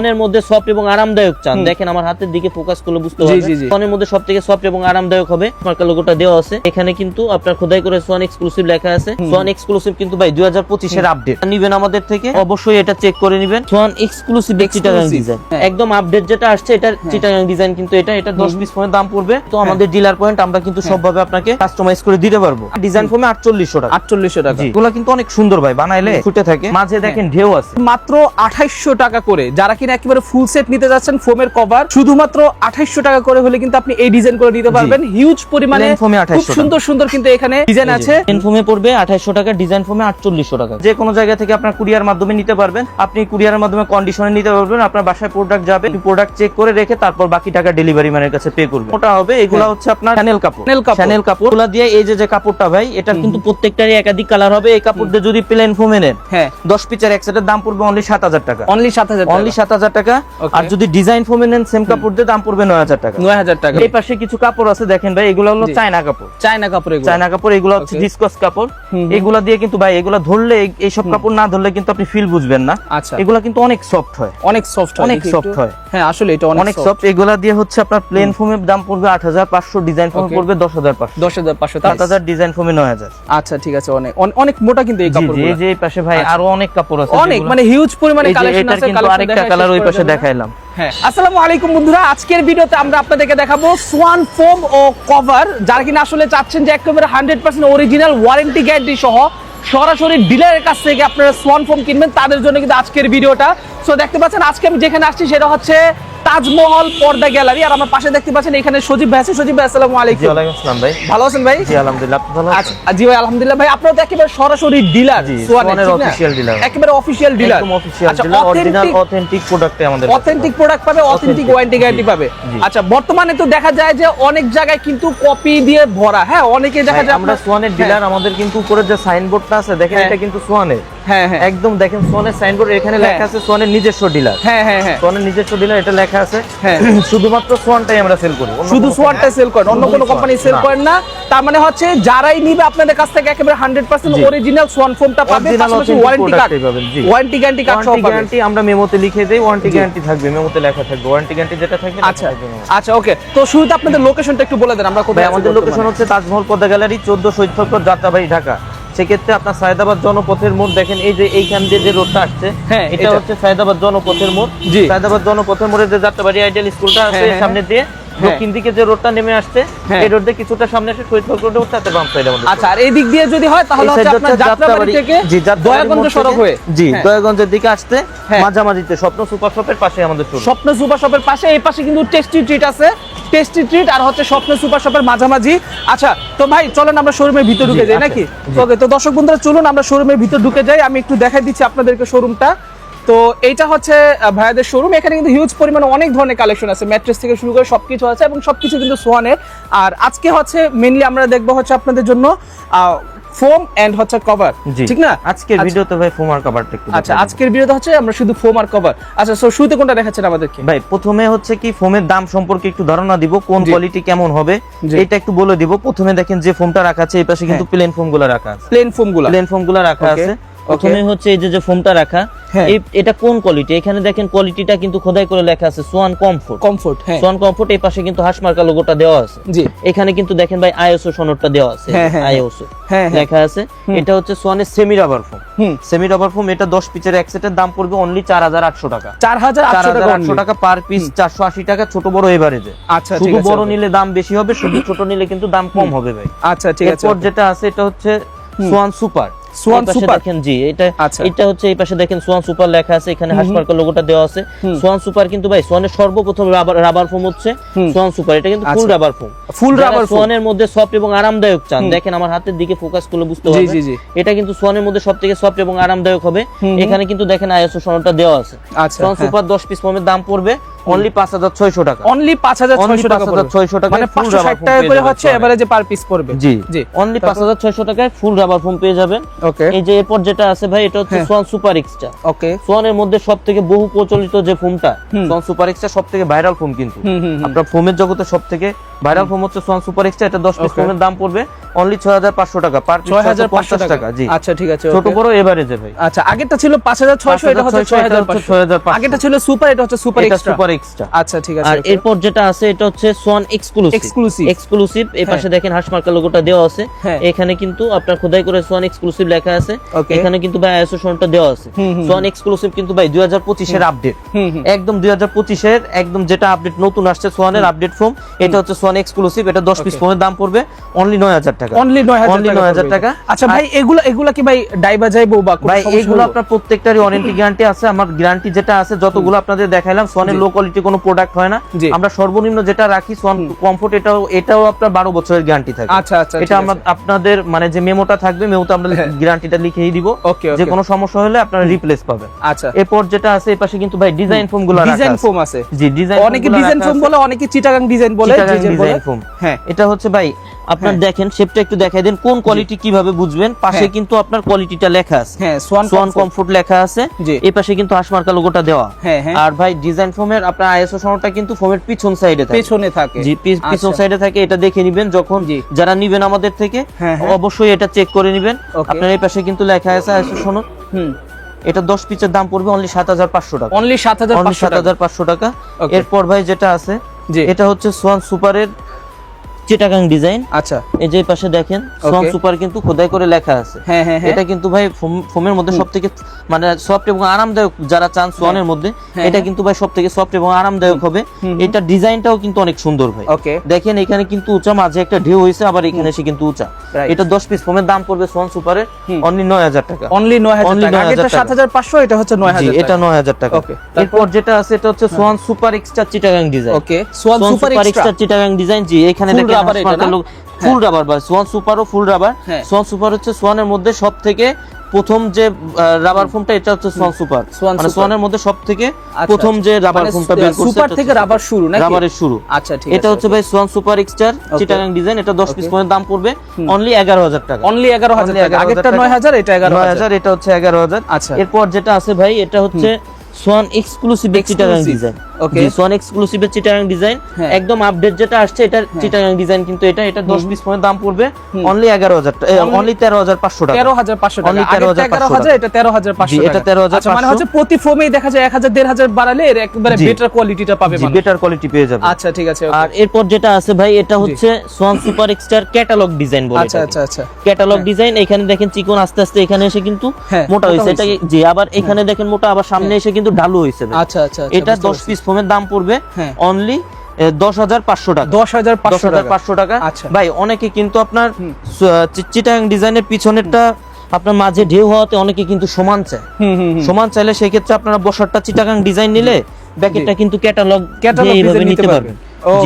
সোয়ানের মধ্যে সফট এবং আরামদায়ক চান। দেখেন আমার হাতের দিকে ফোকাস করলে বুঝতে পারবেন। সোয়ানের মধ্যে সব থেকে সফট এবং আরামদায়ক হবে। মার্কা লোগোটা দেওয়া আছে। এখানে কিন্তু আপনার খোদাই করে সোয়ান এক্সক্লুসিভ লেখা আছে। সোয়ান এক্সক্লুসিভ কিন্তু ভাই দুই হাজার পঁচিশের আপডেট নিবেন আমাদের থেকে অবশ্যই এটা চেক করে নিবেন। সোয়ান এক্সক্লুসিভ চিটাগাং ডিজাইন হ্যাঁ। একদম আপডেট যেটা আসছে এটা চিটাগাং ডিজাইন কিন্তু এটা। এটা দশ পিস ফোনের দাম পড়বে। তো আমাদের ডিলার পয়েন্ট আমরা কিন্তু সবভাবে আপনাকে কাস্টমাইজ করে দিতে পারব। ডিজাইন ফোমে আটচল্লিশশো টাকা। আটচল্লিশশো টাকা। জি। এগুলো কিন্তু অনেক সুন্দর ভাই বানাইলে ফুটে থাকে। মাঝে দেখেন ঢেউ আছে। মাত্র আঠাইশশো টাকা করে। যারা কিনা একেবারে ফুল সেট নিতে যাচ্ছেন ফোমের কভার শুধুমাত্র আঠাইশশো টাকা করে হলে কিন্তু আপনি এই ডিজাইন করে নিতে পারবেন। হিউজ পরিমাণে খুব সুন্দর সুন্দর কিন্তু এখানে ডিজাইন আছে। ফোমে পড়বে আঠাইশশো টাকা ডিজাইন ফোমে আটচল্লিশশো টাকা। যে কোনো জায়গা থেকে আপনার কুরিয়ার মাধ্যমে নিতে পারবেন। আপনি কুরিয়ারের মাধ্যমে কন্ডিশনে নিতে পারবেন আপনার বাসায় প্রোডাক্ট যাবে প্রোডাক্ট চেক করে রেখে তারপর বাকি টাকা ডেলিভারি ম্যানের কাছে পে করবে। ওটা হবে এগুলা হচ্ছে আপনার চ্যানেল কাপড়। চ্যানেল কাপড়। ওগুলা দিয়ে এই যে যে কাপড়টা ভাই এটা কিন্তু প্রত্যেকটারই একাধিক কালার হবে। এই কাপড় দিয়ে যদি প্লেন ফোমে নেন হ্যাঁ। দশ পিসের এক সেটের দাম পড়বে অনলি সাত হাজার টাকা। অনলি সাত হাজার অনলি সাত হাজার টাকা। আর যদি ডিজাইন ফোমে নেন সেম কাপড় দিয়ে দাম পড়বে নয় হাজার টাকা। নয় হাজার টাকা। এই পাশে কিছু কাপড় আছে দেখেন ভাই এগুলো হলো চায়না কাপড়। চায়না কাপড় এগুলো। চায়না কাপড় এগুলো হচ্ছে ডিসকস কাপড়। এগুলা দিয়ে কিন্তু ভাই এগুলা ধরলে এই- এইসব কাপড় না ধরলে কিন্তু আপনি ফিল বুঝবেন না। আচ্ছা। এগুলা কিন্তু অনেক সফট হয়। অনেক সফট অনেক soft হয়। হ্যাঁ আসলে এটা অনেক সফট এগুলা দিয়ে হচ্ছে আপনার প্লেন ফোমের দাম পড়বে আট হাজার পাঁচশো ডিজাইন ফোমে পড়বে দশ হাজার পাঁচশো। দশ হাজার পাঁচশো সাত হাজার ডিজাইন ফোমে নয় হাজার। আচ্ছা ঠিক আছে অনেক অনেক মোটা কিন্তু এই কাপড় এই যে পাশে ভাই আচ্ছা। আরও অনেক কাপড় আছে অনেক মানে হিউজ পরিমাণে কালেকশন আছে দেখায় কালার ওই পাশে দেখাইলাম। হ্যাঁ আসসালামু আলাইকুম বন্ধুরা আজকের ভিডিওতে আমরা আপনাদেরকে দেখাবো সোয়ান ফোম ও কভার যারা কিনা আসলে চাচ্ছেন যে একেবারে hundred percent original warranty guarantee সহ সরাসরি ডিলারের কাছ থেকে আপনারা সোয়ান ফোম কিনবেন তাদের জন্য কিন্তু আজকের ভিডিওটা সো দেখতে পাচ্ছেন আজকে আমি যেখানে আসছি সেটা হচ্ছে তাজমহল পর্দা গ্যালারি। আর আমার পাশে দেখতে পাচ্ছেন এখানে সজীব ভাই আছে। সজীব ভাই আসসালামু আলাইকুম। ওয়ালাইকুম আসসালাম ভাই। ভালো আছেন ভাই? জি আলহামদুলিল্লাহ আপনি ভালো আছেন? আচ্ছা জি ভাই আলহামদুলিল্লাহ ভাই আপনারা তো একেবারে সরাসরি ডিলার জি, সোয়ানের official dealer। একেবারে অফিশিয়াল ডিলার একদম অফিশিয়াল ডিলার অরিজিনাল অথেন্টিক প্রোডাক্টে আমাদের অথেন্টিক প্রোডাক্ট পাবে অথেন্টিক ওয়ারেন্টি গ্যারান্টি পাবে। আচ্ছা বর্তমানে তো দেখা যায় যে অনেক জায়গায় কিন্তু কপি দিয়ে ভরা। হ্যাঁ অনেকে দেখা যায় আমরা সোয়ানের ডিলার আমাদের কিন্তু উপরে যে সাইনবোর্ডটা আছে দেখেন হ্যাঁ। এটা কিন্তু সোয়ানের। হ্যাঁ হ্যাঁ। একদম দেখেন সোয়ানের সাইনবোর্ড এখানে হ্যাঁ। লেখা আছে সোয়ানের নিজস্ব ডিলার হ্যাঁ হ্যাঁ হ্যাঁ। সোয়ানের নিজস্ব ডিলার এটা লেখা আছে। হ্যাঁ। শুধুমাত্র সোয়ানটাই আমরা সেল করি। শুধু সোয়ানটা সেল করেন অন্য কোনো কোম্পানি সেল। করেন না। তার মানে হচ্ছে যারাই নিবে আপনাদের কাছ থেকে একেবারে হান্ড্রেড পার্সেন্ট জি। অরিজিনাল সোয়ান ফোনটা পাবে পাশাপাশি ওয়ারেন্টি কার্ড পাবেন, জি। ওয়ারেন্টি গ্যারান্টি কার্ড সহ গ্যারান্টি আমরা মেমোতে লিখে দেই ওয়ারেন্টি গ্যারান্টি থাকবে মেমোতে লেখা থাকবে। ওয়ারেন্টি গ্যারান্টি যেটা থাকবে আচ্ছা আচ্ছা ওকে তো শুরুতে আপনাদের লোকেশনটা একটু বলে দেন আমরা কোথায় আমাদের লোকেশন হচ্ছে তাজমহল পদ্মা গ্যালারি চোদ্দ চক্র যাত্রাবাড়ি ঢাকা। সেক্ষেত্রে আপনার সায়দাবাদ জনপথের মোড় দেখেন এই যে এইখান দিয়ে যে রোডটা আসছে হ্যাঁ, এটা। হচ্ছে সায়দাবাদ জনপথের মোড়। সায়দাবাদ জনপথের মোড়ে যে যাত্রাবাড়ি আইডিয়াল স্কুলটা আছে হ্যাঁ, এর হ্যাঁ, সামনে দিয়ে দক্ষিণ দিকে যে রোডটা নেমে আসছে হ্যাঁ। এই রোড দিয়ে কিছুটা সামনে এসে রোডে উঠতে হাতে বাম সাইডে আমাদের আচ্ছা আর এই দিক দিয়ে যদি হয় তাহলে হচ্ছে আপনার যাত্রাবাড়ি থেকে জি, দয়াগঞ্জ সড়ক হয়ে। জি হ্যাঁ। দয়াগঞ্জের দিকে আসতে হ্যাঁ। মাঝামাঝিতে স্বপ্ন সুপার শপের পাশে আমাদের স্বপ্ন সুপার শপের পাশে এই পাশে কিন্তু টেস্টি ট্রিট আছে। টেস্টি ট্রিট আর হচ্ছে স্বপ্ন সুপার শপের মাঝামাঝি। আচ্ছা তো ভাই চলেন আমরা শোরুমের ভিতর ঢুকে যাই নাকি? ওকে তো দর্শক বন্ধুরা চলুন আমরা শোরুমের ভিতর ঢুকে যাই। আমি একটু দেখাই দিচ্ছি আপনাদেরকে শোরুমটা তো এইটা হচ্ছে ভাইয়াদের শোরুম এখানে কিন্তু হিউজ পরিমাণে অনেক ধরনের কালেকশন আছে। ম্যাট্রেস থেকে শুরু করে সবকিছু আছে এবং সবকিছু কিন্তু সোয়ানের আর আজকে হচ্ছে মেনলি আমরা দেখব হচ্ছে আপনাদের জন্য ফোম এন্ড হচ্ছে কভার ঠিক না? আজকের আচ্ছা। ভিডিওতে ভাই ফোমার কাভারটা একটু আচ্ছা আজকের ভিডিওতে হচ্ছে আমরা শুধু ফোম আর কভার আচ্ছা সো শুরুতে কোনটা দেখাচ্ছেন আমাদেরকে? ভাই প্রথমে হচ্ছে কি ফোমের দাম সম্পর্কে একটু ধারণা দিব কোন কোয়ালিটি কেমন হবে। এটা একটু বলে দিব। প্রথমে দেখেন যে ফোমটা রাখা আছে এই পাশে কিন্তু হ্যাঁ। প্লেন ফোমগুলো রাখা আছে। প্লেন ফোমগুলা প্লেন ফোমগুলো রাখা আছে. প্রথমে হচ্ছে এই যে যে ফোমটা রাখা হ্যাঁ। এটা কোন কোয়ালিটি এখানে দেখেন কোয়ালিটিটা কিন্তু খোদাই করে লেখা আছে সোয়ান কমফোর্ট কমফোর্ট হ্যাঁ। সোয়ান কমফোর্ট এই পাশে কিন্তু হাঁস মার্কা লোগোটা দেওয়া আছে। জি। এখানে কিন্তু দেখেন ভাই আইএসও সনদটা দেওয়া আছে। হ্যাঁ, হ্যাঁ, হ্যাঁ। আইএসও হ্যাঁ হ্যাঁ। লেখা আছে। এটা হচ্ছে সোয়ানের সেমি রাবার ফোম হুম। সেমি রাবার ফোম এটা 10 পিসের এক সেটের দাম পড়বে অনলি 4800 টাকা। চার হাজার চার আটশো হাজার টাকা পার পিস চারশো আশি টাকা ছোট বড় এভারেজে আচ্ছা ঠিক শুধু বড় নিলে দাম বেশি হবে শুধু ছোট নিলে কিন্তু দাম কম হবে ভাই। আচ্ছা ঠিক আছে। এরপর যেটা আছে এটা হচ্ছে সোয়ান সুপার সোয়ান সুপার। দেখেন জি এটা আচ্ছা। এটা হচ্ছে এই পাশে দেখেন সোয়ান সুপার লেখা আছে এখানে লোগোটা দেওয়া আছে সোয়ান সুপার কিন্তু ভাই সোয়ানের সর্বপ্রথম রাবার রাবার ফোম হচ্ছে সোয়ান সুপার এটা কিন্তু full. Rubber foam rubber foam। সোয়ানের মধ্যে সফট এবং আরামদায়ক চান দেখেন আমার হাতের দিকে ফোকাস করলে বুঝতে পারবেন। এটা কিন্তু সোয়ানের মধ্যে সবথেকে সফট এবং আরামদায়ক হবে এখানে কিন্তু দেখেন আইএসও সনদটা দেওয়া আছে সোয়ান। সুপার 10 পিস ফোমের দাম পড়বে অনলি 5600 টাকা। অনলি পাঁচ হাজার Only ছয়শো টাকা 5600 টাকায় মানে full পাঁচশো rubber ষাট foam টাকা করে হচ্ছে যে পার পিস পড়বে। জি জি অনলি পাঁচ হাজার ছয়শো টাকায় ফুল রাবার ফোম পেয়ে যাবেন। ওকে এই যে এরপর যেটা আছে ভাই এটা হচ্ছে। সোয়ান সুপার এক্সট্রা ওকে সোয়ানের মধ্যে সব থেকে বহু প্রচলিত যে ফোমটা সোয়ান সুপার এক্সট্রা সব থেকে ভাইরাল ফোম কিন্তু। আপনার ফোমের জগতে সব থেকে ভাইরাল ফোম হচ্ছে সোয়ান সুপার এক্সট্রা এটা দশ পিস Okay. ফোমের দাম পড়বে অনলি ছয় হাজার পাঁচশো টাকা। পার পিস ছয় হাজার পাঁচশো টাকা। টাকা জি। আচ্ছা ঠিক আছে ছোট বড় এভারেজে ভাই। আচ্ছা আগেরটা ছিল পাঁচ হাজার ছয়শো এটা 5600, এটা হচ্ছে পাঁচশো। 6500 আগেরটা ছিল সুপার এটা হচ্ছে সুপার এক্সট্রা এক্সট্রা আচ্ছা ঠিক আছে আর এরপর যেটা আছে এটা হচ্ছে সোয়ান এক্সক্লুসিভ। এক্সক্লুসিভ এই হ্যাঁ। পাশে দেখেন হাঁস মার্কা লোগোটা দেওয়া আছে। হ্যাঁ। এখানে কিন্তু আপনার খোদাই করে সোয়ান এক্সক্লুসিভ লেখা আছে। এখানে কিন্তু ভাই আইএসও সনটা দেওয়া আছে। সোয়ান এক্সক্লুসিভ কিন্তু ভাই 2025 এর আপডেট একদম 2025 এর একদম যেটা আপডেট নতুন আসছে সোয়ানের আপডেট ফোম এটা হচ্ছে সোয়ান এক্সক্লুসিভ এটা 10 পিস ফোনের দাম পড়বে অনলি 9000 টাকা। অনলি নয় হাজার Only টাকা 9000 পড়বে। টাকা। আচ্ছা ভাই এগুলো এগুলো কি ভাই ডাইবা যাইবো বা ভাই হলো? আপনার প্রত্যেকটারই ওয়ারেন্টি গ্যারান্টি আছে। আমার গ্যারান্টি যেটা আছে যতগুলো আপনাদের দেখাইলাম সোয়ানের জি। কোয়ালিটি কোনো প্রোডাক্ট হয় না। আমরা সর্বনিম্ন যেটা রাখি সোয়ান কমফোর্ট এটাও এটাও আপনার 12 বছরের গ্যারান্টি থাকে আচ্ছা আচ্ছা এটা আমরা আপনাদের মানে যে মেমোটা থাকবে মেমোতে আমরা। গ্যারান্টিটা লিখেই দিব। ওকে যে কোনো সমস্যা হলে আপনারা রিপ্লেস পাবেন। আচ্ছা। এরপর যেটা আছে এই পাশে কিন্তু ভাই ডিজাইন ফোমগুলো ডিজাইন ফোম আছে। জি ডিজাইন অনেকে ডিজাইন ফোম বলে অনেকে চিটাগাং ডিজাইন বলে ডিজাইন ফোম হ্যাঁ। এটা হচ্ছে ভাই আপনার হ্যাঁ। দেখেন শেপটা একটু দেখাই দেন কোন কোয়ালিটি কীভাবে বুঝবেন? পাশে হ্যাঁ। কিন্তু আপনার কোয়ালিটিটা লেখা আছে। হ্যাঁ সোয়ান সোয়ান কমফোর্ট লেখা আছে। এই পাশে কিন্তু হাসমার্কা লোগোটা দেওয়া। হ্যাঁ আর ভাই ডিজাইন ফোমের আপনার আইএসও সনদটা কিন্তু ফোমের পিছন সাইডে থাকে। পেছনে থাকে। জি পিছন আচ্ছা। সাইডে থাকে এটা দেখে নিবেন যখন যারা নিবেন আমাদের থেকে। অবশ্যই এটা চেক করে নিবেন। আপনার এই পাশে কিন্তু লেখা আছে আইএসও সনদ। হুম। এটা 10 পিসের দাম পড়বে অনলি 7500 টাকা। অনলি সাত হাজার অনলি পাঁচশো টাকা। 7500 টাকা। Okay. এরপর ভাই যেটা আছে এটা হচ্ছে সোয়ান সুপারের চিটাগাং ডিজাইন। আচ্ছা। এই যে পাশে দেখেন সোয়ান সুপার কিন্তু খোদাই করে লেখা আছে। হ্যাঁ হ্যাঁ হ্যাঁ। এটা কিন্তু ভাই ফোম- ফোমের মধ্যে সব থেকে মানে সফট এবং আরামদায়ক যারা চান সোয়ানের মধ্যে এটা। কিন্তু ভাই সব থেকে সফট এবং আরামদায়ক হবে। এটা ডিজাইনটাও কিন্তু অনেক সুন্দর ভাই। ওকে দেখেন এখানে কিন্তু উঁচা মাঝে একটা ঢেউ হয়েছে আবার এখানে এসে কিন্তু উঁচা। এটা 10 পিস ফোমের দাম পড়বে সোয়ান সুপারের। অনলি 9000 টাকা। অনলি নয় হাজার টাকা। 9,000 টাকা। হাজার পাঁচশো এটা হচ্ছে নয় জি হাজার এটা 9000 টাকা। Okay, এরপর যেটা আছে এটা হচ্ছে Swan super extra Chittagong design okay Swan super extra Chittagong design জি এখানে দেখেন rubber এটা না? ফুল রাবার বা সোয়ান সুপারও ফুল রাবার হ্যাঁ। সোয়ান সুপার হচ্ছে সোয়ানের মধ্যে সব থেকে প্রথম যে রাবার ফোমটা এটা হচ্ছে সোয়ান সুপার মানে সোয়ানের মধ্যে সব থেকে আচ্ছা, প্রথম আচ্ছা। যে রাবার মানে ফোমটা বের করছে সুপার থেকে রাবার শুরু নাকি? রাবারের শুরু। আচ্ছা ঠিক এটা হচ্ছে ভাই Swan super extra Chittagong design এটা 10 পিস পর্যন্ত দাম পড়বে অনলি 11000 টাকা। অনলি এগারো হাজার Only টাকা। আগেরটা টাকা। নয় হাজার এটা এগারো হাজার। এটা হচ্ছে 11000 আচ্ছা। এরপর যেটা আছে ভাই এটা হচ্ছে Swan exclusive Chittagong design Swan exclusive Chittagong design হ্যাঁ। একদম আপডেট যেটা আসছে এটা চিটাগাং ডিজাইন কিন্তু এটা এটা 10 পিস পর্যন্ত দাম পড়বে অনলি 11000 অনলি 13500 টাকা। তেরো হাজার পাঁচশো টাকা। Only আগেরটা 13,500 এটা তেরো হাজার পাঁচশো জি, এটা 13,500 আচ্ছা, মানে হচ্ছে প্রতি দেখা যায় এক হাজার দেড় হাজার বাড়ালে এর একবারে বেটার কোয়ালিটিটা পাবে জি মানুষ। বেটার কোয়ালিটি পেয়ে যাবে। আচ্ছা ঠিক আছে আর এরপর যেটা আছে ভাই এটা হচ্ছে Swan super extra catalogue design বলে আচ্ছা আচ্ছা আচ্ছা। ক্যাটালগ ডিজাইন এখানে দেখেন চিকন আস্তে আস্তে এখানে এসে কিন্তু হ্যাঁ, মোটা হয়েছে। এটা। জি আবার এখানে দেখেন মোটা আবার সামনে এসে কিন্তু ঢালু হয়েছে। আচ্ছা আচ্ছা আচ্ছা, এটা বুঝতে দশ পারছি। পিস ফোমের দাম পড়বে হ্যাঁ। অনলি দশ হাজার পাঁচশো টাকা দশ হাজার দশ হাজার পাঁচশো টাকা আচ্ছা। ভাই অনেকে কিন্তু আপনার। চিটাং ডিজাইনের পিছনেরটা আপনার মাঝে ঢেউ হওয়াতে অনেকে কিন্তু সমান চায়। সমান চাইলে সেক্ষেত্রে আপনারা বসারটা চিটাগাং ডিজাইন নিলে ব্যাকেটটা কিন্তু ক্যাটালগ ক্যাটালগ নিতে পারবেন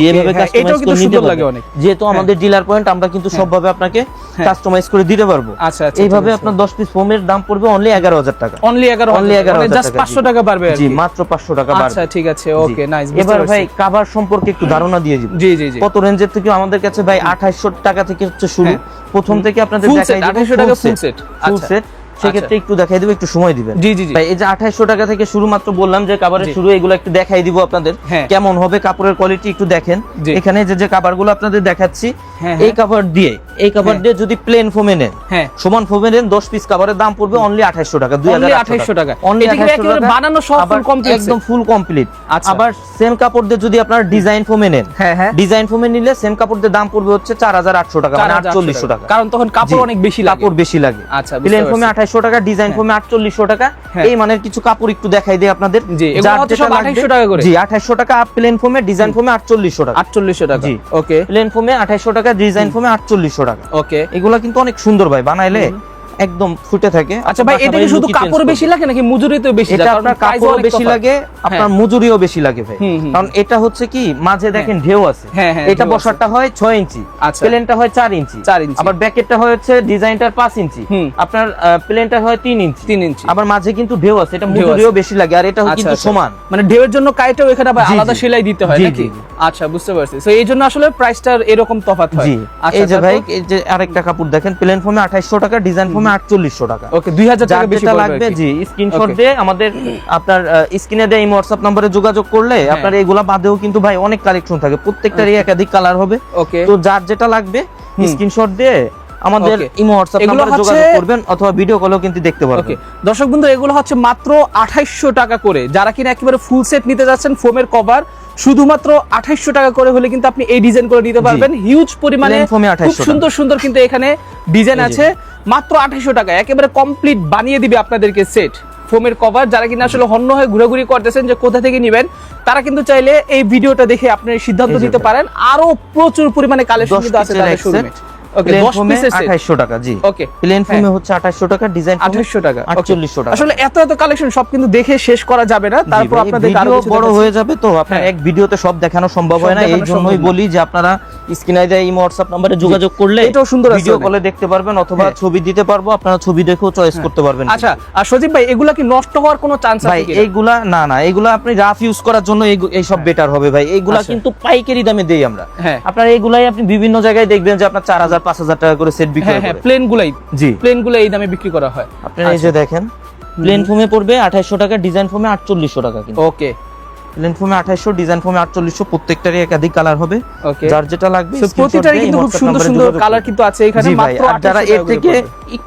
এভাবে হ্যাঁ, কাস্টমাইজ করে নিতে লাগে পারবেন অনেক। যেহেতু আমাদের ডিলার পয়েন্ট আমরা কিন্তু সবভাবে আপনাকে হ্যাঁ। কাস্টমাইজ করে দিতে পারব। আচ্ছা আচ্ছা এইভাবে আপনার 10 পিস ফোমের দাম পড়বে অনলি 11000 টাকা। অনলি এগারো অনলি অনলি 11000 জাস্ট টাকা। পাঁচশো জি। টাকা বাড়বে জি মাত্র 500 টাকা আচ্ছা ঠিক আছে ওকে নাইস এবার ভাই কাভার সম্পর্কে একটু ধারণা দিয়ে দিব। জি জি কত রেঞ্জের থেকে আমাদের কাছে ভাই 2800 টাকা থেকে হচ্ছে শুরু। হ্যাঁ। প্রথম থেকে আপনাদের দেখাই set, 2800 টাকা full set। ফুল আচ্ছা। সেট সেক্ষেত্রে একটু দেখাই দিব একটু সময় দিবেন। জি জি ভাই এই যে 2800 টাকা থেকে শুরু মাত্র বললাম যে কাভারের জি। শুরু এগুলো একটু দেখাই দিব আপনাদের হ্যাঁ। কেমন হবে কাপড়ের কোয়ালিটি একটু দেখেন। এখানে যে যে কাভারগুলো আপনাদের দেখাচ্ছি হ্যাঁ, এই হ্যাঁ। কাভার দিয়ে এই কাভার। দিয়ে যদি প্লেন ফোমে নেন সমান ফোমে নেন 10 পিস কাভারের দাম পড়বে অনলি 2800 টাকা 2800 আঠাইশশো টাকা। অনলি এটা কি একেবারে বানানো সব কমপ্লিট একদম ফুল কমপ্লিট আচ্ছা। আবার সেম কাপড় দিয়ে যদি আপনার ডিজাইন ফোমে নেন হ্যাঁ হ্যাঁ। ডিজাইন ফোমে নিলে সেম কাপড় দিয়ে দাম পড়বে হচ্ছে 4800 টাকা মানে 4800 টাকা। কারণ তখন কাপড় অনেক বেশি কাপড় বেশি লাগে। আচ্ছা প্লেন ফোমে পারছি। 2800 টাকা ডিজাইন ফোমে 4800 টাকা। হ্যাঁ। এই মানের কিছু কাপড় একটু দেখাই দিই আপনাদের। জি, এগুলো যার হচ্ছে যেটা সব লাগবে- 2800 টাকা করে? জি 2800 টাকা প্লেন ফোমে ডিজাইন ফোমে 4800 টাকা। আটচল্লিশশো টাকা। জি। ওকে প্লেন ফোমে 2800 টাকা ডিজাইন ফোমে 4800 টাকা। ওকে এগুলা কিন্তু অনেক সুন্দর ভাই বানাইলে একদম ফুটে থাকে। আচ্ছা ভাই এটা কি শুধু কাপড় বেশি লাগে নাকি মজুরিতেও বেশি লাগে? কারণ আপনার কাপড় বেশি লাগে আপনার মজুরিও বেশি লাগে ভাই। কারণ এটা হচ্ছে কি মাঝে দেখেন ঢেউ আছে। হ্যাঁ, হ্যাঁ, এটা বসারটা হয় 6 ইঞ্চি আচ্ছা। প্লেনটা হয় 4 ইঞ্চি। 4 ইঞ্চি। আবার ব্যাকেটটা হয় হচ্ছে ডিজাইনটার 5 ইঞ্চি। আপনার প্লেনটা হয় 3 ইঞ্চি। তিন ইঞ্চি। আবার মাঝে কিন্তু ঢেউ আছে এটা মজুরিও বেশি লাগে আর এটা আচ্ছা, কিন্তু আচ্ছা। সমান। মানে ঢেউয়ের জন্য কাইটাও এখানে আবার আলাদা সেলাই দিতে হয় নাকি। আচ্ছা বুঝতে পারছি। তো এই জন্য আসলে প্রাইসটার এরকম তফাৎ হয়। আচ্ছা এই যে ভাই এই যে আরেকটা কাপড় দেখেন প্লেন ফোমে 2800 টাকা ডিজাইন ফোমে ফোমে আটচল্লিশশো টাকা। ওকে দুই হাজার টাকা বেশি যেটা লাগবে জি স্ক্রিনশট দিয়ে আমাদের আপনার স্ক্রিনে দিয়ে এই হোয়াটসঅ্যাপ নম্বরে যোগাযোগ করলে হ্যাঁ। আপনার এগুলা বাদেও কিন্তু ভাই অনেক কালেকশন থাকে। প্রত্যেকটারই একাধিক কালার হবে। ওকে তো যার যেটা লাগবে স্ক্রিনশট দিয়ে আমাদের ইমো হোয়াটসঅ্যাপ নম্বরে যোগাযোগ করবেন অথবা ভিডিও কলেও কিন্তু দেখতে পারবেন। দর্শক বন্ধু এগুলো হচ্ছে মাত্র আঠাইশশো টাকা করে। যারা কিনা একেবারে ফুল সেট নিতে যাচ্ছেন ফোমের কভার শুধুমাত্র আঠাইশশো টাকা করে হলে কিন্তু আপনি এই ডিজাইন করে নিতে পারবেন। হিউজ পরিমাণে খুব সুন্দর সুন্দর কিন্তু এখানে ডিজাইন আছে। মাত্র আঠাশশো টাকা একেবারে কমপ্লিট বানিয়ে দিবে আপনাদেরকে সেট ফোমের কভার যারা কিনা আসলে হন্য হয়ে ঘুরাঘুরি করতেছেন যে কোথা থেকে নেবেন তারা কিন্তু চাইলে এই ভিডিওটা দেখে আপনি সিদ্ধান্ত দিতে নিতে পারেন। আরও প্রচুর পরিমাণে কালেকশন কিন্তু আছে তাদের শোরুমে ওকে প্লেন 10 পিসের সেট 2800 টাকা জি। ওকে প্লেন ফোমে হ্যাঁ। হচ্ছে 2800 টাকা ডিজাইন আঠাইশশো টাকা 4800 টাকা। আসলে এত এত কালেকশন সব কিন্তু দেখে শেষ করা যাবে না। তারপর আপনাদের ভিডিও বড় হয়ে যাবে তো আপনার হ্যাঁ। এক ভিডিওতে সব দেখানো সম্ভব না। এই জন্যই বলি যে আপনারা স্ক্রিনে দেয় ইমো হোয়াটসঅ্যাপ নম্বরে যোগাযোগ করলে এটাও সুন্দর আছে ভিডিও কলে দেখতে পারবেন অথবা। ছবি দিতে পারব আপনারা ছবি দেখেও চয়েস করতে পারবেন। আচ্ছা আর সজীব ভাই এগুলা কি নষ্ট হওয়ার কোনো চান্স আছে এইগুলা না না এইগুলা আপনি রাফ ইউজ করার জন্য এই- সব বেটার হবে ভাই। এইগুলা আচ্ছা। কিন্তু পাইকারি দামে দেই আমরা। আপনার এইগুলাই আপনি বিভিন্ন জায়গায় দেখবেন যে আপনার চার হাজার পাঁচ হাজার টাকা করে সেট বিক্রি হ্যাঁ হ্যাঁ প্লেন গুলাই। জি। প্লেনগুলো এই দামে বিক্রি করা হয়। আপনার এই যে দেখেন প্লেন ফোমে পড়বে আঠাইশশো টাকা ডিজাইন ফোমে আটচল্লিশশো টাকা কিন্তু। ওকে প্লেন ফোমে আঠাইশশো ডিজাইন ফোমে আটচল্লিশশো প্রত্যেকটারই একাধিক কালার হবে। যার যেটা লাগবে প্রতিটারই কিন্তু খুব সুন্দর সুন্দর কালার কিন্তু আছে এখানে মাত্র যারা এর থেকে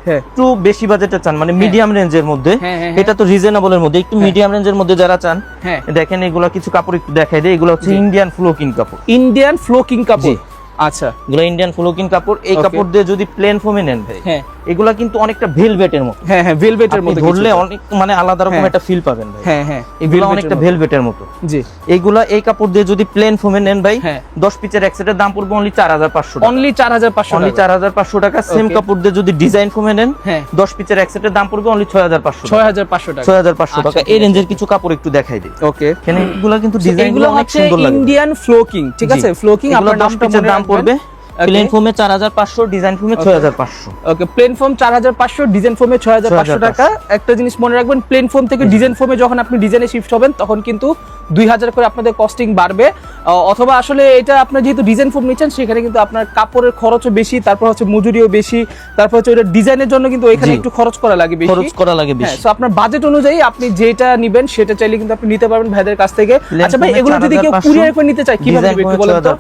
হ্যাঁ। একটু বেশি বাজেটে চান মানে মিডিয়াম রেঞ্জের মধ্যে হ্যাঁ, হ্যাঁ, এটা তো রিজনেবলের মধ্যে একটু হ্যাঁ। মিডিয়াম রেঞ্জের মধ্যে যারা চান হ্যাঁ। দেখেন এগুলো কিছু কাপড় একটু দেখাই দেয় এগুলো হচ্ছে ইন্ডিয়ান ফ্লোকিং কাপড়। ইন্ডিয়ান ফ্লোকিং কাপড়। আচ্ছা। এগুলো ইন্ডিয়ান ফ্লোকিং কাপড় এই কাপড় দিয়ে যদি প্লেন ফোমে নেন ভাই হ্যাঁ। এগুলা কিন্তু অনেকটা ভেলভেটের মতো। হ্যাঁ হ্যাঁ ভেলভেটের মধ্যে ধরলে অনেক মানে আলাদা রকম হ্যাঁ। একটা ফিল পাবেন ভাই। হ্যাঁ হ্যাঁ এগুলো অনেকটা ভেলভেটের মতো। জি। এইগুলা এই কাপড় দিয়ে যদি প্লেন ফোমে নেন ভাই হ্যাঁ। দশ পিচের এক সেটের দাম পড়বে অনলি চার হাজার পাঁচশো টাকা। অনলি চার হাজার পাঁচশো অনলি চার হাজার পাঁচশো টাকা। সেম কাপড় দিয়ে যদি ডিজাইন ফোমে নেন হ্যাঁ। দশ পিচের এক সেটের দাম পড়বে অনলি ছয় হাজার পাঁচশো ছয় হাজার পাঁচশো টাকা। ছয় হাজার পাঁচশো আচ্ছা, টাকা এই রেঞ্জের কিছু কাপড় একটু দেখাই দিই। ওকে এখানে এগুলা কিন্তু ডিজাইন এগুলো অনেক সুন্দর লাগে। ইন্ডিয়ান ফ্লোকিং ঠিক আছে? ফ্লোকিং আপনার পিচের দাম পড়বে প্লেন ফোমে চার হাজার পাঁচশো ডিজাইন ফোমে ছয় হাজার পাঁচশো। ওকে প্লেন ফোম চার হাজার পাঁচশো ডিজাইন ফোমে ছয় হাজার পাঁচশো টাকা। একটা জিনিস মনে রাখবেন প্লেন ফোম থেকে ডিজাইন ফোমে যখন আপনি ডিজাইনে শিফট হবেন তখন কিন্তু দুই হাজার করে আপনাদের কস্টিং বাড়বে। অথবা আসলে এটা আপনার যেহেতু ডিজাইন ফোম নিচ্ছেন সেখানে কিন্তু আপনার কাপড়ের খরচও বেশি তারপর হচ্ছে মজুরিও বেশি তারপর হচ্ছে ওটা ডিজাইনের জন্য কিন্তু এখানে একটু খরচ করা লাগে বেশি। খরচ করা লাগে হ্যাঁ বেশি। so আপনার বাজেট অনুযায়ী আপনি যেটা নিবেন সেটা চাইলে কিন্তু আপনি নিতে পারবেন ভাইদের কাছ থেকে। আচ্ছা ভাই এগুলো যদি কেউ কুরিয়ার করে নিতে চায় কীভাবে নিবে বলেন তো?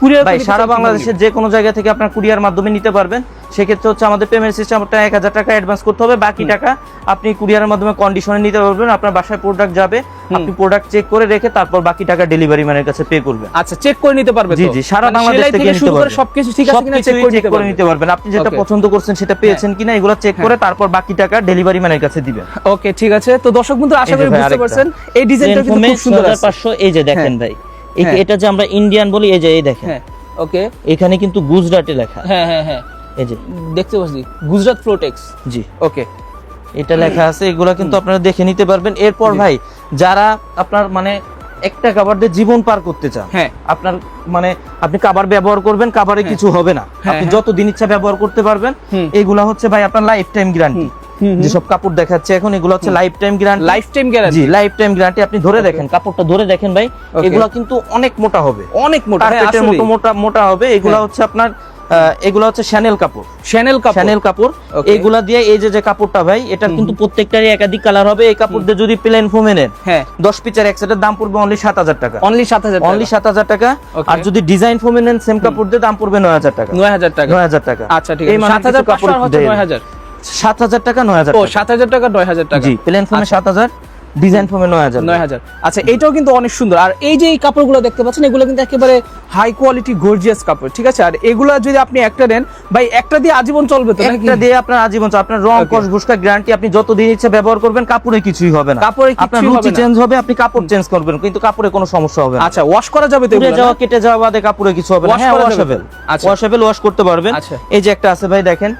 কুরিয়ার ভাই সারা বাংলাদেশের যে কোনো জায়গা থেকে আপনার কুরিয়ার মাধ্যমে নিতে পারবেন। সেক্ষেত্রে হচ্ছে আমাদের পেমেন্ট সিস্টেমটা এক হাজার টাকা অ্যাডভান্স করতে হবে। বাকি টাকা আপনি কুরিয়ারের মাধ্যমে কন্ডিশনে নিতে পারবেন। আপনার বাসায় প্রোডাক্ট যাবে আপনি প্রোডাক্ট চেক করে রেখে তারপর বাকি টাকা ডেলিভারি ম্যানের কাছে পে করবেন। আচ্ছা চেক করে নিতে পারবে জি জি সারা মানে বাংলাদেশ থেকে শুরু করে পারবেন সবকিছু ঠিক আছে কিনা চেক করে চেক নিতে করে নিতে পারবেন। আপনি যেটা হ্যাঁ। পছন্দ করছেন সেটা পেয়েছেন কিনা এগুলো চেক করে তারপর বাকি টাকা ডেলিভারি ম্যানের কাছে দিবেন। ওকে ঠিক আছে। তো দর্শক বন্ধু আশা করি বুঝতে পারছেন এই ডিজাইনটা কিন্তু খুব সুন্দর আছে। পাঁচশো এই যে দেখেন ভাই। হ্যাঁ। এটা যে আমরা ইন্ডিয়ান বলি এই যে এই দেখেন। হ্যাঁ। ওকে এখানে কিন্তু গুজরাটে লেখা। হ্যাঁ হ্যাঁ হ্যাঁ। এই যে। দেখতে পাচ্ছি। গুজরাট ফ্লোটেক্স জি। ওকে এটা লেখা আছে এগুলা কিন্তু আপনারা দেখে নিতে পারবেন। এরপর ভাই যারা আপনার মানে একটা কাবার দিয়ে জীবন পার করতে চান হ্যাঁ। আপনার মানে আপনি কাবার ব্যবহার করবেন কাবারে কিছু হবে না। হ্যাঁ, আপনি হ্যাঁ। যত দিন ইচ্ছা ব্যবহার করতে পারবেন। এগুলা হচ্ছে ভাই আপনার লাইফ টাইম গ্যারান্টি যেসব কাপড় দেখাচ্ছে এখন এগুলো হচ্ছে lifetime guarantee lifetime guarantee জি লাইফ টাইম গ্যারান্টি আপনি ধরে দেখেন কাপড়টা ধরে দেখেন ভাই এগুলো কিন্তু অনেক মোটা হবে। অনেক মোটা মোটা মোটা মোটা হবে। এগুলো হচ্ছে আপনার এগুলো হচ্ছে শ্যানেল কাপড়। শ্যানেল কাপড়। শ্যানেল কাপড়। দিয়ে এই যে যে কাপড়টা ভাই এটা কিন্তু প্রত্যেকটারই একাধিক কালার হবে। এই কাপড় দিয়ে যদি প্লেন ফোমে নেন হ্যাঁ। পিচের এক সেটের দাম পড়বে অনলি 7000 টাকা। অনলি 7000 অনলি 7000 টাকা। আর যদি ডিজাইন ফোমে নেন সেম কাপড় দিয়ে দাম পড়বে 9000 টাকা। 9000 টাকা। 9000 টাকা। আচ্ছা ঠিক আছে। 7000 কাপড় সাত হাজার টাকা নয় হাজার ও। সাত হাজার টাকা নয় হাজার টাকা জি প্লেন ফোমে আচ্ছা। সাত হাজার ডিজাইন ফোমে নয় হাজার। নয় হাজার। আচ্ছা এটাও কিন্তু অনেক সুন্দর। আর এই যে এই কাপড়গুলো দেখতে পাচ্ছেন এগুলো কিন্তু একেবারে হাই কোয়ালিটি গর্জিয়াস কাপড় ঠিক আছে? আর এগুলো যদি আপনি একটা নেন ভাই একটা দিয়ে আজীবন চলবে তো একটা দিয়ে আপনার আজীবন চলবে। আপনার রং কস ভুসকা গ্যারান্টি আপনি যত দিন ইচ্ছা ব্যবহার করবেন কাপড়ে কিছুই হবে না। কাপড়ে আপনার রুচি চেঞ্জ হবে আপনি কাপড় চেঞ্জ করবেন কিন্তু কাপড়ে কোনো সমস্যা হবে না। আচ্ছা ওয়াশ করা যাবে তো এগুলো, যাওয়া কেটে যাওয়া বাদে কাপড়ে কিছু হবে না। হ্যাঁ ওয়াশেবল আচ্ছা। ওয়াশেবল ওয়াশ করতে পারবেন। আচ্ছা। এই যে একটা আছে ভাই দেখেন.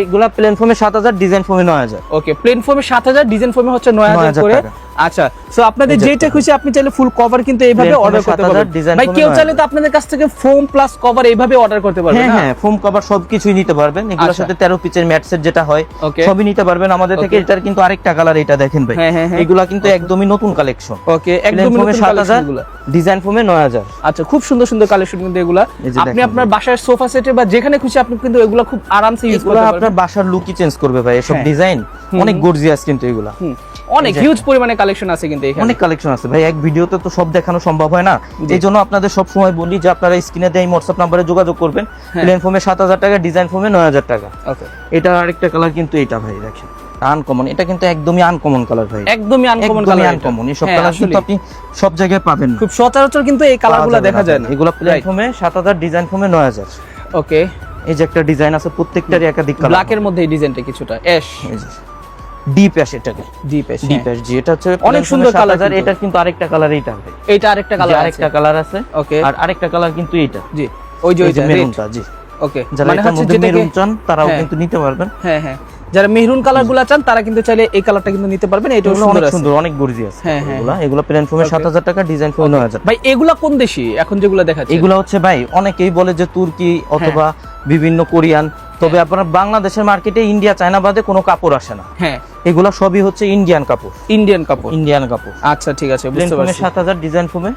এইগুলা প্লেন ফোমে সাত হাজার ডিজাইন ফোমে নয় হাজার। ওকে প্লেন ফোমে সাত হাজার ডিজাইন ফোমে হচ্ছে নয় হাজার 9,000 করে টাকা। আচ্ছা সো আপনাদের যেটা খুশি আপনি চাইলে ফুল কভার কিন্তু এইভাবে অর্ডার করতে পারবেন। ভাই কেউ চাইলে তো আপনাদের কাছ থেকে ফোম প্লাস কভার এইভাবে অর্ডার করতে পারবেন হ্যাঁ হ্যাঁ ফোম কভার সবকিছুই নিতে পারবেন। এগুলোর আচ্ছা। সাথে তেরো পিচের ম্যাট সেট যেটা হয় সবই নিতে পারবেন আমাদের থেকে। এটার কিন্তু আরেকটা কালার এটা দেখেন ভাই। হ্যাঁ, হ্যাঁ, হ্যাঁ। এগুলা কিন্তু একদমই নতুন কালেকশন ওকে প্লেন একদম ফোমে ডিজাইন ফোমে নয় হাজার। আচ্ছা খুব সুন্দর সুন্দর কালেকশন কিন্তু এগুলা। আপনি আপনার বাসার সোফা সেটে বা যেখানে খুশি আপনি কিন্তু এগুলা খুব আরামসে ইউজ করতে আপনার বাসার লুকই চেঞ্জ করবে ভাই এসব হ্যাঁ। ডিজাইন অনেক গর্জিয়াস কিন্তু এগুলা। অনেক হিউজ পরিমাণে কালেকশন আছে কিন্তু অনেক কালেকশন আছে। ভাই এক ভিডিওতে তো সব দেখানো সম্ভব হয় না। এই জন্য আপনাদের সব সময় বলি যে আপনারা স্ক্রিনে দেয় হোয়াটসঅ্যাপ নাম্বারে যোগাযোগ করবেন। হ্যাঁ। প্লেন ফোমে সাত হাজার টাকা ডিজাইন ফোমে নয় হাজার টাকা। ওকে। এটা আরেকটা কালার কিন্তু এটা ভাই দেখেন। আনকমন এটা কিন্তু একদমই আনকমন কালার ভাই। একদমই আনকমন কালার আনকমন এইসব কালার কিন্তু আপনি সব জায়গায় পাবেন না। খুব সচরাচর কিন্তু এই কালারগুলো দেখা যায়। না। এগুলো প্লেন Right. ফোমে সাত হাজার ডিজাইন ফোমে নয় হাজার। ওকে এই যে একটা ডিজাইন আছে প্রত্যেকটারই একাধিক কালার ব্ল্যাকের মধ্যে এই ডিজাইনটা কিছুটা। অ্যাশ এটাকে। জি এটা হচ্ছে অনেক সুন্দর কালার এটা কিন্তু। আরেকটা কালার এইটা আরেকটা কালার আরেকটা কালার আছে। ওকে আর আরেকটা কালার কিন্তু এইটা। জি। ওই যে ওই যে মেরুনটা জি। ওকে যারা মানে এটার মধ্যে মেরুন চান তারাও হ্যাঁ। কিন্তু নিতে পারবেন। হ্যাঁ হ্যাঁ। যারা মেহরুন কালারগুলা চান তারা কিন্তু চাইলে এই কালারটা কিন্তু নিতে পারবেন। এগুলো অনেক সুন্দর অনেক গর্জিয়াস হ্যাঁ, হ্যাঁ, এগুলো। এগুলো প্লেন ফোমে সাত হাজার টাকা ডিজাইন হাজার ভাই এগুলা কোন দেশি? এখন যেগুলো দেখাচ্ছে। এগুলো হচ্ছে ভাই অনেকেই বলে যে তুর্কি অথবা বিভিন্ন কোরিয়ান তবে আপনার বাংলাদেশের মার্কেটে ইন্ডিয়া চায়না বাদে কোনো কাপড় আসে না। হ্যাঁ। এগুলো সবই হচ্ছে ইন্ডিয়ান কাপড়। ইন্ডিয়ান কাপড়। ইন্ডিয়ান কাপড়। আচ্ছা ঠিক আছে বুঝতে পারছি। সাত হাজার ডিজাইন ফোমে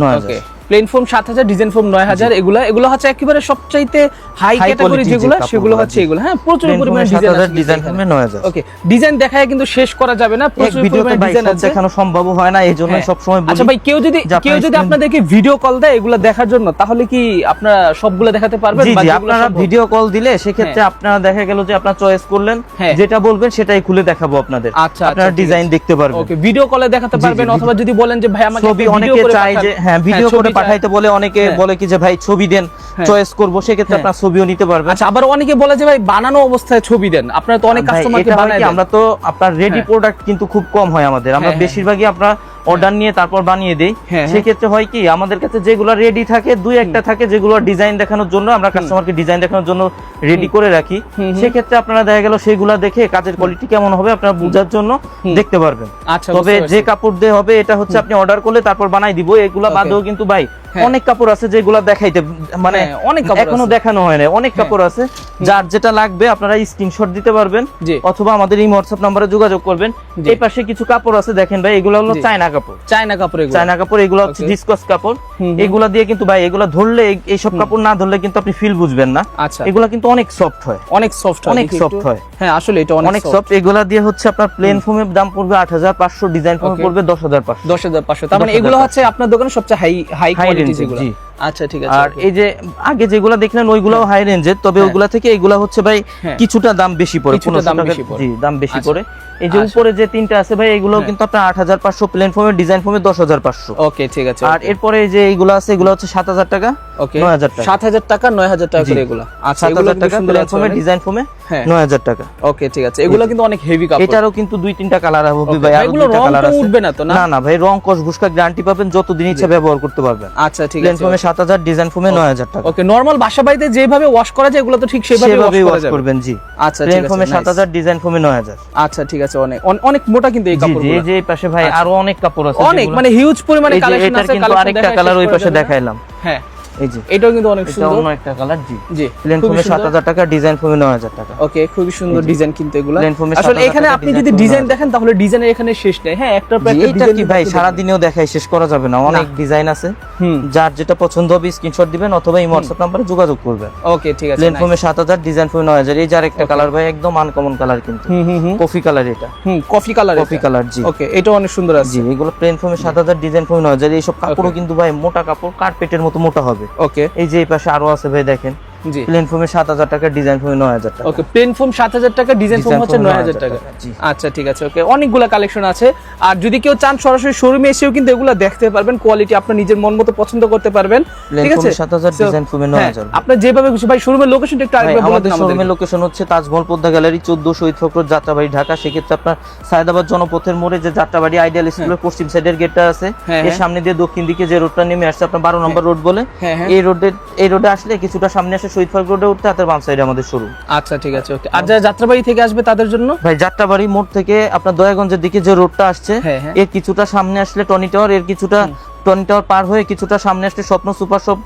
নয় হাজার। ওকে প্লেন ফোম সাত হাজার ডিজাইন ফোম নয় হাজার এগুলা এগুলো হচ্ছে একেবারে সবচাইতে হাই ক্যাটাগরি যেগুলো সেগুলো হচ্ছে এগুলো। হ্যাঁ প্রচুর পরিমাণে ডিজাইন ডিজাইন ফোমে নয় হাজার। ওকে ডিজাইন দেখায় কিন্তু শেষ করা যাবে না প্রচুর পরিমাণে ডিজাইন আছে। দেখানো সম্ভব হয় না এই জন্য হ্যাঁ। সবসময় আচ্ছা ভাই কেউ যদি কেউ যদি আপনাদেরকে ভিডিও কল দেয় এগুলো দেখার জন্য তাহলে কি আপনারা সবগুলো দেখাতে পারবেন জি আপনারা ভিডিও কল দিলে সেক্ষেত্রে আপনারা দেখা গেল যে আপনার চয়েস করলেন হ্যাঁ। যেটা বলবেন সেটাই খুলে দেখাবো আপনাদের। আচ্ছা, আপনারা আচ্ছা, ডিজাইন দেখতে পারবেন। ওকে ভিডিও কলে দেখাতে পারবেন অথবা যদি বলেন যে ভাই আমাকে ছবি অনেকে পাঠান। যে হ্যাঁ ভিডিও করে। পাঠাইতে বলে অনেকে হ্যাঁ। বলে কি যে ভাই ছবি দেন হ্যাঁ। চয়েস করব সেক্ষেত্রে ক্ষেত্রে আপনার ছবিও নিতে পারবেন আচ্ছা আবার অনেকে বলে যে ভাই বানানো অবস্থায় ছবি দেন আপনারা তো অনেক কাস্টমারকে হয় দেন। আমরা তো আপনার রেডি হ্যাঁ। প্রোডাক্ট কিন্তু খুব কম হয় আমাদের আমরা হ্যাঁ, হ্যাঁ। বেশিরভাগই আমরা অর্ডার নিয়ে তারপর বানিয়ে দেই। হ্যাঁ, হ্যাঁ। সেক্ষেত্রে হয় কি আমাদের কাছে যেগুলো রেডি থাকে দুই একটা থাকে যেগুলো ডিজাইন দেখানোর জন্য আমরা কাস্টমারকে ডিজাইন দেখানোর জন্য রেডি করে রাখি। সেক্ষেত্রে আপনারা দেখা গেল সেগুলো দেখে কাজের কোয়ালিটি কেমন হবে আপনারা বোঝার জন্য দেখতে পারবেন। আচ্ছা তবে যে কাপড় দিয়ে হবে এটা হচ্ছে আপনি অর্ডার করলে তারপর বানাই দিব এগুলা. বাদেও কিন্তু ভাই হ্যাঁ। অনেক কাপড় আছে যেগুলা দেখাইতে মানে হ্যাঁ, অনেক কাপড় এখনও দেখানো হয় না অনেক কাপড় আছে। যার যেটা লাগবে আপনারা স্ক্রিনশট দিতে পারবেন অথবা আমাদের এই হোয়াটসঅ্যাপ নাম্বারে যোগাযোগ করবেন। এই পাশে কিছু কাপড় আছে দেখেন ভাই এগুলো হলো চায়না কাপড়। চায়না কাপড় এগুলো। চায়না কাপড় এগুলো হচ্ছে. ডিসকস কাপড়। এগুলা দিয়ে কিন্তু ভাই এগুলা ধরলে এই- এইসব কাপড় না ধরলে কিন্তু আপনি ফিল বুঝবেন না। আচ্ছা। এগুলা কিন্তু অনেক সফট হয়। অনেক সফট অনেক সফট হয়। হ্যাঁ আসলে এটা অনেক সফট এগুলা দিয়ে হচ্ছে আপনার প্লেন ফোমের দাম পড়বে আট হাজার পাঁচশো ডিজাইন ফোমে. পড়বে দশ হাজার পাঁচশো। দশ হাজার পাঁচশো। তার মানে 10,500 এগুলো হচ্ছে আপনার দোকানে সবচেয়ে হাই হাই কোয়ালিটি range-এর, যেগুলো জি। আচ্ছা ঠিক আছে আর. এই যে আগে যেগুলা দেখলেন ওইগুলাও হাই রেঞ্জের তবে হ্যাঁ। ওগুলা থেকে এগুলা হচ্ছে ভাই হ্যাঁ। কিছুটা দাম বেশি পড়ে কিছুটা 1500 দাম বেশি পড়ে। জি দাম বেশি। পড়ে এই যে আচ্ছা। উপরে যে তিনটা আছে ভাই এগুলো হ্যাঁ। কিন্তু আপনার আট হাজার পাঁচশো প্লেন ফোমের ডিজাইন ফোমে দশ হাজার পাঁচশো ওকে ঠিক আছে আর এরপরে যে এইগুলো আছে এগুলো হচ্ছে সাত হাজার টাকা ওকে নয় হাজার টাকা সাত হাজার টাকা নয় হাজার টাকা করে এগুলো আচ্ছা সাত হাজার টাকা প্লেন ফোমে ডিজাইন হ্যাঁ। নয় হাজার টাকা ওকে ঠিক আছে এগুলো কিন্তু অনেক হেভি কাপড় এটারও কিন্তু দুই তিনটা কালার হবে ভাই এগুলো রং উঠবে না তো, না? না ভাই রং কস ঘুষকা গ্যারান্টি পাবেন যতদিন ইচ্ছা ব্যবহার করতে পারবেন আচ্ছা ঠিক প্লেন আছে ফোমে সাত হাজার ডিজাইন ফোমে নয় হাজার টাকা। ওকে নরমাল বাসা বাড়িতে যেভাবে ওয়াশ করা যায় এগুলো তো ঠিক সেভাবে ওয়াশ করবেন জি। আচ্ছা প্লেন ফোমে সাত হাজার ডিজাইন ফোমে নয় হাজার। আচ্ছা ঠিক আছে অনেক অনেক মোটা কিন্তু এই জি জি এই যে পাশে ভাই আরও অনেক কাপড় আছে অনেক মানে হিউজ পরিমাণে কালেকশন আছে কিন্তু আরেকটা কালার ওই পাশে দেখাইলাম। হ্যাঁ। এই যে। এটাও কিন্তু অনেক সুন্দর। অন্য একটা কালার জি। জি প্লেন খুবই ফোমে সাত সুন্দর। হাজার টাকা ডিজাইন ফোমে নয় হাজার টাকা। ওকে খুবই সুন্দর ডিজাইন কিন্তু এগুলো। আসলে এখানে আপনি যদি ডিজাইন দেখেন তাহলে ডিজাইনের এখানে শেষ নেই। হ্যাঁ পর একটা ডিজাইন কি ভাই? সারা দিনেও দেখাই শেষ করা যাবে না। অনেক ডিজাইন আছে। যার যেটা পছন্দ হবে স্ক্রিনশট দিবেন অথবা এই হোয়াটসঅ্যাপ নাম্বারে যোগাযোগ করবেন। ওকে ঠিক আছে প্লেন সাত হাজার ডিজাইন ফোমে নয় হাজার। এই যে আরেকটা কালার ভাই একদম আনকমন কালার কিন্তু। হুম হুম হুম। কফি কালার এটা। হুম কফি কালার কফি কালার জি। ওকে এটা অনেক সুন্দর আছে। জি এগুলো প্লেন সাত হাজার ডিজাইন ফোমে নয় হাজার। এইসব কাপড়ও কিন্তু ভাই মোটা কাপড় কার্পেটের মতো মোটা হবে। ওকে এই যে এই পাশে আরও আছে ভাই দেখেন। জি। প্লেন ফোমে সাত হাজার টাকা ডিজাইন ফোমে নয় হাজার টাকা। ওকে প্লেন ফোম সাত হাজার টাকা ডিজাইন ফোম হচ্ছে foam নয় হাজার 9,000 টাকা। আচ্ছা ঠিক আছে ওকে অনেকগুলো কালেকশন আছে। আর যদি কেউ চান সরাসরি শোরুমে এসেও কিন্তু এগুলো দেখতে পারবেন কোয়ালিটি আপনার নিজের মন মতো পছন্দ করতে পারবেন ঠিক আছে? ফোমে সাত হাজার So, ডিজাইন ফোমে নয় হ্যাঁ, হাজার। আপনার যেভাবে খুশি ভাই শোরুমের লোকেশনটা একটু আরেকবার বলে দিন শোরুমের লোকেশন হচ্ছে তাজমহল পদ্মা গ্যালারি চোদ্দ শহীদ ফখর যাত্রাবাড়ি ঢাকা। সেক্ষেত্রে আপনার সায়দাবাদ জনপথের মোড়ে যে যাত্রাবাড়ি আইডিয়াল স্কুলের পশ্চিম সাইডের গেটটা আছে হ্যাঁ, এর হ্যাঁ। সামনে দিয়ে দক্ষিণ দিকে যে রোডটা নেমে আসছে আপনার বারো নম্বর রোড বলে হ্যাঁ, হ্যাঁ। এই রোডে এই রোডে আসলে কিছুটা সামনে আসে শহীদ ফখর রোডে উঠতে হাতের বাম সাইডে আমাদের শোরুম আচ্ছা ঠিক আছে ওকে আর যারা যাত্রাবাড়ি থেকে আসবে তাদের জন্য? ভাই যাত্রাবাড়ি মোড় থেকে আপনার দয়াগঞ্জের দিকে যে রোডটা আসছে হ্যাঁ, হ্যাঁ। এর কিছুটা সামনে আসলে টনি টাওয়ার এর কিছুটা টনি টাওয়ার পার হয়ে কিছুটা সামনে আসলে স্বপ্ন সুপার শপ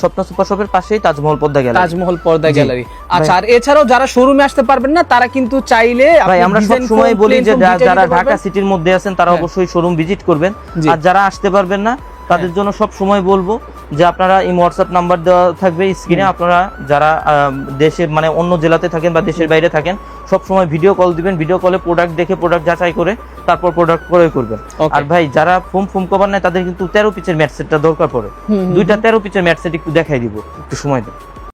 স্বপ্ন সুপার শপের পাশেই তাজমহল পদ্মা গ্যালারি। তাজমহল পর্দা গ্যালারি। আচ্ছা আর এছাড়াও যারা শোরুমে আসতে পারবেন না তারা কিন্তু চাইলে ভাই আমরা সব সময় বলি যে যারা ঢাকা সিটির মধ্যে আছেন তারা হ্যাঁ। অবশ্যই শোরুম ভিজিট করবেন। আর যারা আসতে পারবেন না তাদের জন্য সব সময় বলব যে আপনারা এই হোয়াটসঅ্যাপ নাম্বার দেওয়া থাকবে স্ক্রিনে আপনারা যারা দেশের দেশে মানে অন্য জেলাতে থাকেন বা দেশের বাইরে থাকেন সব সময় ভিডিও কল দিবেন। ভিডিও কলে প্রোডাক্ট দেখে প্রোডাক্ট যাচাই করে তারপর প্রোডাক্ট ক্রয় করবেন। আর ভাই যারা ফোম ফোম কভার নেয় তাদের কিন্তু তেরো পিচের ম্যাট সেটটা দরকার পড়ে। দুইটা তেরো পিচের ম্যাট সেট একটু দেখাই দিব একটু সময় দেন।